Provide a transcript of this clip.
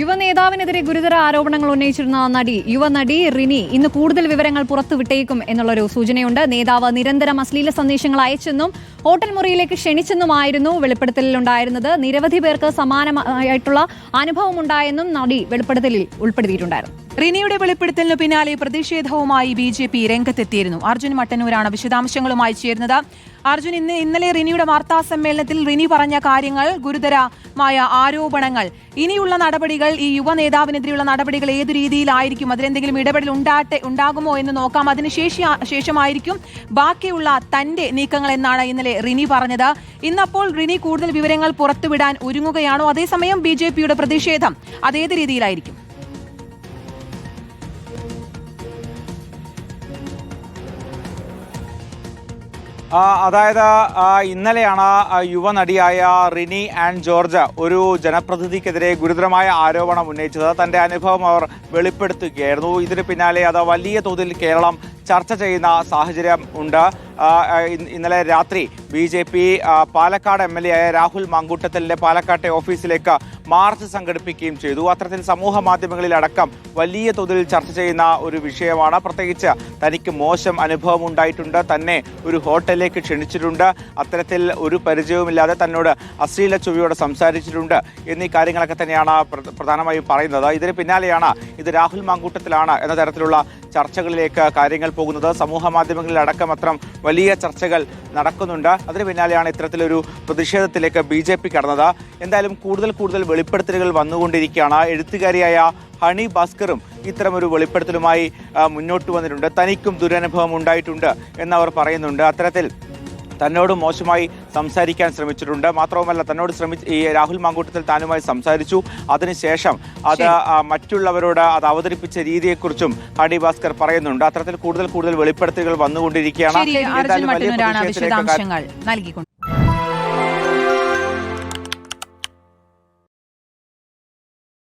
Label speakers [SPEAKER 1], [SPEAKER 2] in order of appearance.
[SPEAKER 1] യുവനേതാവിനെതിരെ ഗുരുതര ആരോപണങ്ങൾ ഉന്നയിച്ചിരുന്ന നടി യുവനടി റിനി ഇന്ന് കൂടുതൽ വിവരങ്ങൾ പുറത്തുവിട്ടേക്കും എന്നുള്ളൊരു സൂചനയുണ്ട്. നേതാവ് നിരന്തരം അശ്ലീല സന്ദേശങ്ങൾ അയച്ചെന്നും ഹോട്ടൽ മുറിയിലേക്ക് ക്ഷണിച്ചെന്നുമായിരുന്നു വെളിപ്പെടുത്തലിലുണ്ടായിരുന്നത്. നിരവധി പേർക്ക് സമാനമായിട്ടുള്ള അനുഭവമുണ്ടായെന്നും നടി വെളിപ്പെടുത്തലിൽ ഉൾപ്പെടുത്തിയിട്ടുണ്ടായിരുന്നു.
[SPEAKER 2] റിനിയുടെ വെളിപ്പെടുത്തലിന് പിന്നാലെ പ്രതിഷേധവുമായി ബി ജെ പി രംഗത്തെത്തിയിരുന്നു. അർജുൻ മട്ടന്നൂരാണ് വിശദാംശങ്ങളുമായി ചേരുന്നത്. അർജുൻ ഇന്ന് ഇന്നലെ റിനിയുടെ വാർത്താ സമ്മേളനത്തിൽ റിനി പറഞ്ഞ കാര്യങ്ങൾ ഗുരുതരമായ ആരോപണങ്ങൾ. ഇനിയുള്ള നടപടികൾ ഈ യുവ നേതാവിനെതിരെയുള്ള നടപടികൾ ഏതു രീതിയിലായിരിക്കും? അതിലെന്തെങ്കിലും ഇടപെടൽ ഉണ്ടാട്ടെ ഉണ്ടാകുമോ എന്ന് നോക്കാം. അതിനുശേഷി ശേഷമായിരിക്കും ബാക്കിയുള്ള തന്റെ നീക്കങ്ങൾ എന്നാണ് ഇന്നലെ റിനി പറഞ്ഞത്. ഇന്നപ്പോൾ റിനി കൂടുതൽ വിവരങ്ങൾ പുറത്തുവിടാൻ ഒരുങ്ങുകയാണോ? അതേസമയം ബി പ്രതിഷേധം അതേത് രീതിയിലായിരിക്കും?
[SPEAKER 3] അതായത് ഇന്നലെയാണ് യുവനടിയായ റിനി ആൻഡ് ജോർജ് ഒരു ജനപ്രതിനിധിക്കെതിരെ ഗുരുതരമായ ആരോപണം ഉന്നയിച്ചത്. തന്റെ അനുഭവം അവർ വെളിപ്പെടുത്തുകയായിരുന്നു. ഇതിന് പിന്നാലെ അത് വലിയ തോതിൽ കേരളം ചർച്ച ചെയ്യുന്ന സാഹചര്യം ഉണ്ട്. ഇന്നലെ രാത്രി B J P Palakkad M L A ആയ രാഹുൽ മാങ്കൂട്ടത്തലിന്റെ പാലക്കാട്ടെ ഓഫീസിലേക്ക് മാർച്ച് സംഘടിപ്പിക്കുകയും ചെയ്തു. അത്തരത്തിൽ സമൂഹ മാധ്യമങ്ങളിൽ അടക്കം വലിയ തോതിൽ ചർച്ച ചെയ്യുന്ന ഒരു വിഷയമാണ്. പ്രത്യേകിച്ച് തനിക്ക് മോശം അനുഭവം ഉണ്ടായിട്ടുണ്ട്. തന്നെ ഒരു ഹോട്ടലിലേക്ക് ക്ഷണിച്ചിട്ടുണ്ട്. അത്തരത്തിൽ ഒരു പരിചയവുമില്ലാതെ തന്നോട് അശ്ലീല ചുവയോട് സംസാരിച്ചിട്ടുണ്ട് എന്നീ കാര്യങ്ങളൊക്കെ തന്നെയാണ് പ്ര- പ്രധാനമായും പറയുന്നത്. ഇതിന് പിന്നാലെയാണ് ഇത് രാഹുൽ മാങ്കൂട്ടത്തിലാണ് എന്ന തരത്തിലുള്ള ചർച്ചകളിലേക്ക് കാര്യങ്ങൾ പോകുന്നത്. സമൂഹ മാധ്യമങ്ങളിൽ അടക്കം വലിയ ചർച്ചകൾ നടക്കുന്നുണ്ട്. അതിന് പിന്നാലെയാണ് ഇത്തരത്തിലൊരു പ്രതിഷേധത്തിലേക്ക് ബി ജെ പി കടന്നത്. എന്തായാലും കൂടുതൽ കൂടുതൽ വെളിപ്പെടുത്തലുകൾ വന്നുകൊണ്ടിരിക്കുകയാണ്. എഴുത്തുകാരിയായ ഹണി ഭാസ്കറും ഇത്തരമൊരു വെളിപ്പെടുത്തലുമായി മുന്നോട്ട് വന്നിട്ടുണ്ട്. തനിക്കും ദുരനുഭവം ഉണ്ടായിട്ടുണ്ട് എന്നവർ പറയുന്നുണ്ട്. അത്തരത്തിൽ തന്നോട് മോശമായി സംസാരിക്കാൻ ശ്രമിച്ചിട്ടുണ്ട്. മാത്രവുമല്ല തന്നോട് ശ്രമിച്ച് ഈ രാഹുൽ മാങ്കൂട്ടത്തിൽ താനുമായി സംസാരിച്ചു. അതിനുശേഷം അത് മറ്റുള്ളവരോട് അത് അവതരിപ്പിച്ച രീതിയെക്കുറിച്ചും ഹണി ഭാസ്കർ പറയുന്നുണ്ട്. അത്തരത്തിൽ കൂടുതൽ കൂടുതൽ വെളിപ്പെടുത്തലുകൾ വന്നുകൊണ്ടിരിക്കുകയാണ്.